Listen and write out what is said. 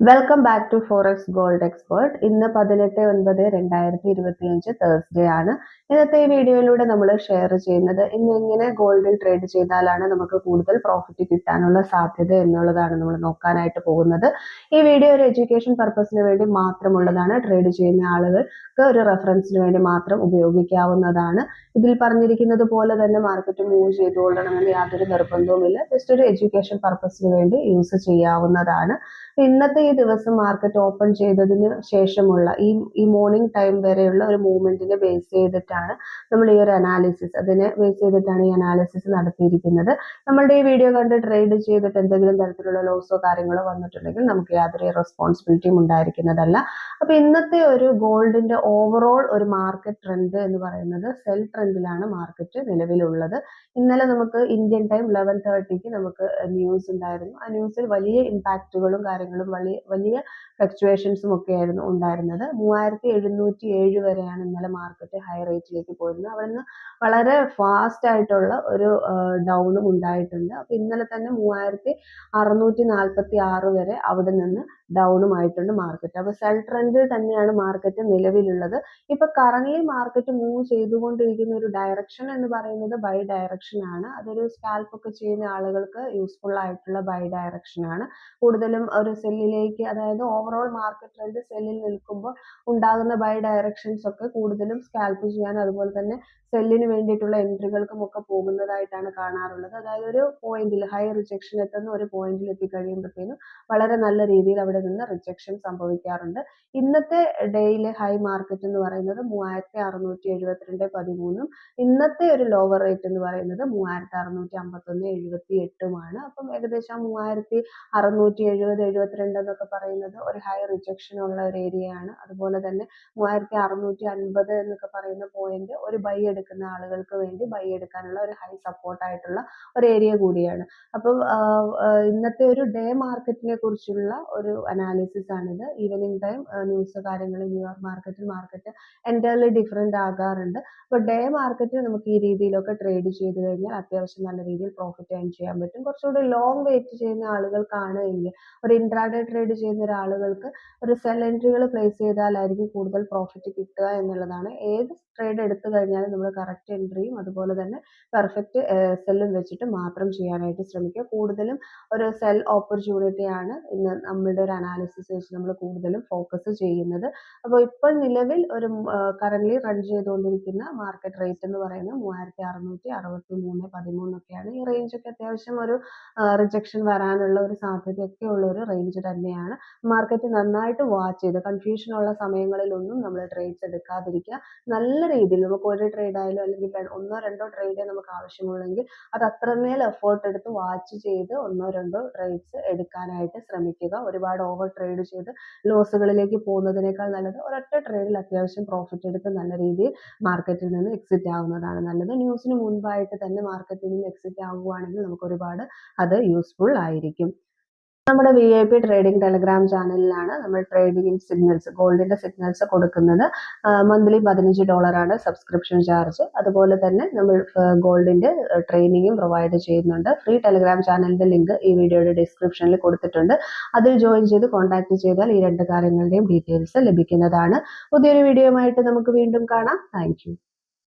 Welcome back to forex gold expert ഇന്ന് പതിനെട്ട് ഒൻപത് രണ്ടായിരത്തി ഇരുപത്തിയഞ്ച് തേഴ്സ്ഡേ ആണ്. ഇന്നത്തെ ഈ വീഡിയോയിലൂടെ നമ്മൾ ഷെയർ ചെയ്യുന്നത് ഇന്ന് എങ്ങനെ ഗോൾഡിൽ ട്രേഡ് ചെയ്താലാണ് നമുക്ക് കൂടുതൽ പ്രോഫിറ്റ് കിട്ടാനുള്ള സാധ്യത എന്നുള്ളതാണ് നമ്മൾ നോക്കാനായിട്ട് പോകുന്നത്. ഈ വീഡിയോ ഒരു എഡ്യൂക്കേഷൻ പർപ്പസിന് വേണ്ടി മാത്രമുള്ളതാണ്. ട്രേഡ് ചെയ്യുന്ന ആളുകൾക്ക് ഒരു റെഫറൻസിന് വേണ്ടി മാത്രം ഉപയോഗിക്കാവുന്നതാണ്. ഇതിൽ പറഞ്ഞിരിക്കുന്നത് പോലെ തന്നെ മാർക്കറ്റ് മൂവ് ചെയ്തുകൊള്ളണമെന്ന് യാതൊരു നിർബന്ധവുമില്ല. ജസ്റ്റ് ഒരു എഡ്യൂക്കേഷൻ പർപ്പസിന് വേണ്ടി യൂസ് ചെയ്യാവുന്നതാണ്. ഇന്നത്തെ ദിവസം മാർക്കറ്റ് ഓപ്പൺ ചെയ്തതിന് ശേഷമുള്ള ഈ ഈ മോർണിംഗ് ടൈം വരെയുള്ള ഒരു മൂവ്മെന്റിനെ ബേസ് ചെയ്തിട്ടാണ് നമ്മൾ ഈ ഒരു അനാലിസിസ് അതിനെ ബേസ് ചെയ്തിട്ടാണ് ഈ അനാലിസിസ് നടത്തിയിരിക്കുന്നത്. നമ്മളുടെ ഈ വീഡിയോ കണ്ട് ട്രേഡ് ചെയ്തിട്ട് എന്തെങ്കിലും തരത്തിലുള്ള ലോസോ കാര്യങ്ങളോ വന്നിട്ടുണ്ടെങ്കിൽ നമുക്ക് യാതൊരു റെസ്പോൺസിബിലിറ്റിയും ഉണ്ടായിരിക്കുന്നതല്ല. അപ്പൊ ഇന്നത്തെ ഒരു ഗോൾഡിന്റെ ഓവറോൾ ഒരു മാർക്കറ്റ് ട്രെൻഡ് എന്ന് പറയുന്നത് സെൽ ട്രെൻഡിലാണ് മാർക്കറ്റ് നിലവിലുള്ളത്. ഇന്നലെ നമുക്ക് ഇന്ത്യൻ ടൈം ലെവൻ തേർട്ടിക്ക് നമുക്ക് ന്യൂസ് ഉണ്ടായിരുന്നു. ആ ന്യൂസിൽ വലിയ ഇമ്പാക്റ്റുകളും കാര്യങ്ങളും വലിയ വലിയ ഫ്ലക്ച്വേഷൻസും ഒക്കെ ആയിരുന്നു ഉണ്ടായിരുന്നത്. മൂവായിരത്തി എഴുന്നൂറ്റി ഏഴ് വരെയാണ് ഇന്നലെ മാർക്കറ്റ് ഹൈ റേറ്റിലേക്ക് പോയിരുന്നത്. അവിടെ നിന്ന് വളരെ ഫാസ്റ്റ് ആയിട്ടുള്ള ഒരു ഡൗണും ഉണ്ടായിട്ടുണ്ട്. അപ്പോൾ ഇന്നലെ തന്നെ മൂവായിരത്തി അറുന്നൂറ്റി നാൽപ്പത്തി ആറ് വരെ അവിടെ നിന്ന് ഡൗണും ആയിട്ടുണ്ട് മാർക്കറ്റ് അപ്പോൾ സെൽ ട്രെൻഡിൽ തന്നെയാണ് മാർക്കറ്റ് നിലവിലുള്ളത്. ഇപ്പൊ കറന്റ് മാർക്കറ്റ് മൂവ് ചെയ്തുകൊണ്ടിരിക്കുന്ന ഒരു ഡയറക്ഷൻ എന്ന് പറയുന്നത് ബൈ ഡയറക്ഷൻ ആണ്. അതൊരു സ്കാൽപ്പ് ഒക്കെ ചെയ്യുന്ന ആളുകൾക്ക് യൂസ്ഫുൾ ആയിട്ടുള്ള ബൈ ഡയറക്ഷൻ ആണ്. കൂടുതലും ഒരു സെല്ലിലേക്ക് അതായത് ഓവറോൾ മാർക്കറ്റ് ട്രെൻഡ് സെല്ലിൽ നിൽക്കുമ്പോൾ ഉണ്ടാകുന്ന ബൈ ഡയറക്ഷൻസ് ഒക്കെ കൂടുതലും സ്കാൽപ്പ് ചെയ്യാൻ അതുപോലെ തന്നെ സെല്ലിന് വേണ്ടിയിട്ടുള്ള എൻട്രികൾക്കും ഒക്കെ പോകുന്നതായിട്ടാണ് കാണാറുള്ളത്. അതായത് ഒരു പോയിന്റിൽ ഹൈ റിജക്ഷൻ എത്തുന്ന ഒരു പോയിന്റിൽ എത്തിക്കഴിയുമ്പോഴത്തേനും വളരെ നല്ല രീതിയിൽ അവിടെ നിന്ന് റിജക്ഷൻ സംഭവിക്കാറുണ്ട്. ഇന്നത്തെ ഡേയിലെ ഹൈ മാർക്കറ്റ് എന്ന് പറയുന്നത് മൂവായിരത്തി അറുന്നൂറ്റി എഴുപത്തിരണ്ട് പതിമൂന്നും ഇന്നത്തെ ഒരു ലോവർ റേറ്റ് എന്ന് പറയുന്നത് മൂവായിരത്തി അറുന്നൂറ്റി അമ്പത്തൊന്ന് എഴുപത്തി എട്ടുമാണ് അപ്പം ഏകദേശം മൂവായിരത്തി അറുന്നൂറ്റി എഴുപത് എഴുപത്തിരണ്ട് എന്നൊക്കെ പറയുന്നത് ഒരു ഹൈ റിജക്ഷൻ ഉള്ള ഒരു ഏരിയയാണ് അതുപോലെ തന്നെ മൂവായിരത്തി അറുന്നൂറ്റി അൻപത് എന്നൊക്കെ പറയുന്ന പോയിന്റ് ഒരു ബൈ എടുക്കുന്ന ആളുകൾക്ക് വേണ്ടി ബൈ എടുക്കാനുള്ള ഒരു ഹൈ സപ്പോർട്ട് ആയിട്ടുള്ള ഒരു ഏരിയ കൂടിയാണ്. അപ്പം ഇന്നത്തെ ഒരു ഡേ മാർക്കറ്റിനെ കുറിച്ചുള്ള ഒരു അനാലിസിസ് ആണിത്. ഈവനിങ് ടൈം ന്യൂസ് കാര്യങ്ങൾ ന്യൂയോർക്ക് മാർക്കറ്റിൽ മാർക്കറ്റ് എന്റയർലി ഡിഫറെന്റ് ആകാറുണ്ട്. അപ്പോൾ ഡേ മാർക്കറ്റിൽ നമുക്ക് ഈ രീതിയിലൊക്കെ ട്രേഡ് ചെയ്ത് കഴിഞ്ഞാൽ അത്യാവശ്യം നല്ല രീതിയിൽ പ്രോഫിറ്റ് ഏൺ ചെയ്യാൻ പറ്റും. കുറച്ചുകൂടി ലോങ് വെയിറ്റ് ചെയ്യുന്ന ആളുകൾക്കാണ് എങ്കിൽ ഒരു ഇൻട്രാഡേ ട്രേഡ് ചെയ്യുന്ന ഒരാളുകൾക്ക് ഒരു സെൽ എൻട്രികൾ പ്ലേസ് ചെയ്താലായിരിക്കും കൂടുതൽ പ്രോഫിറ്റ് കിട്ടുക എന്നുള്ളതാണ്. ഏത് ട്രേഡ് എടുത്തു കഴിഞ്ഞാലും നമ്മൾ കറക്റ്റ് എൻട്രിയും അതുപോലെ തന്നെ പെർഫെക്റ്റ് സെല്ലും വെച്ചിട്ട് മാത്രം ചെയ്യാനായിട്ട് ശ്രമിക്കുക. കൂടുതലും ഒരു സെൽ ഓപ്പർച്യൂണിറ്റിയാണ് ഇന്ന് നമ്മുടെ ഒരു അനാലിസിസ് വെച്ച് നമ്മൾ കൂടുതലും ഫോക്കസ് ചെയ്യുന്നത്. അപ്പോൾ ഇപ്പോൾ നിലവിൽ ഒരു കറന്റ് റൺ ചെയ്തുകൊണ്ടിരിക്കുന്ന മാർക്കറ്റ് റേറ്റ് എന്ന് പറയുന്നത് മൂവായിരത്തി അറുന്നൂറ്റി അറുപത്തി മൂന്ന് പതിമൂന്നൊക്കെയാണ്. ഈ റേഞ്ച് ഒക്കെ അത്യാവശ്യം ഒരു റിജക്ഷൻ വരാനുള്ള ഒരു സാധ്യതയൊക്കെ ഉള്ള ഒരു റേഞ്ച് തന്നെയാണ്. മാർക്കറ്റ് നന്നായിട്ട് വാച്ച് ചെയ്ത് കൺഫ്യൂഷൻ ഉള്ള സമയങ്ങളിലൊന്നും നമ്മൾ ട്രേഡ്സ് എടുക്കാതിരിക്കുക. നല്ല രീതിയിൽ നമുക്ക് ഒരു ട്രേഡ് ആയാലും അല്ലെങ്കിൽ ഒന്നോ രണ്ടോ ട്രേഡേ നമുക്ക് ആവശ്യമുള്ളെങ്കിൽ അത് അത്രമേൽ എഫേർട്ട് എടുത്ത് വാച്ച് ചെയ്ത് ഒന്നോ രണ്ടോ ട്രേഡ്സ് എടുക്കാനായിട്ട് ശ്രമിക്കുക. ഒരുപാട് ഓവർ ട്രേഡ് ചെയ്ത് ലോസുകളിലേക്ക് പോകുന്നതിനേക്കാൾ നല്ലത് ഒരൊറ്റ ട്രേഡിൽ അത്യാവശ്യം പ്രോഫിറ്റ് എടുത്ത് നല്ല രീതിയിൽ മാർക്കറ്റിൽ നിന്ന് എക്സിറ്റ് ആവുന്നതാണ് നല്ലത്. ന്യൂസിന് മുൻപായിട്ട് തന്നെ മാർക്കറ്റിൽ നിന്ന് എക്സിറ്റ് ആവുകയാണെങ്കിൽ നമുക്ക് ഒരുപാട് അത് യൂസ്ഫുൾ ആയിരിക്കും. നമ്മുടെ V I P trading Telegram ചാനലിലാണ് നമ്മൾ ട്രേഡിംഗ് സിഗ്നൽസ് ഗോൾഡിന്റെ സിഗ്നൽസ് കൊടുക്കുന്നത്. മന്ത്ലി പതിനഞ്ച് ഡോളറാണ് സബ്സ്ക്രിപ്ഷൻ ചാർജ് അതുപോലെ തന്നെ നമ്മൾ ഗോൾഡിന്റെ ട്രെയിനിങ്ങും പ്രൊവൈഡ് ചെയ്യുന്നുണ്ട്. ഫ്രീ ടെലഗ്രാം ചാനലിന്റെ ലിങ്ക് ഈ വീഡിയോയുടെ ഡിസ്ക്രിപ്ഷനിൽ കൊടുത്തിട്ടുണ്ട്. അതിൽ ജോയിൻ ചെയ്ത് കോൺടാക്ട് ചെയ്താൽ ഈ രണ്ട് കാര്യങ്ങളുടെയും ഡീറ്റെയിൽസ് ലഭിക്കുന്നതാണ്. പുതിയൊരു വീഡിയോയുമായിട്ട് നമുക്ക് വീണ്ടും കാണാം. താങ്ക്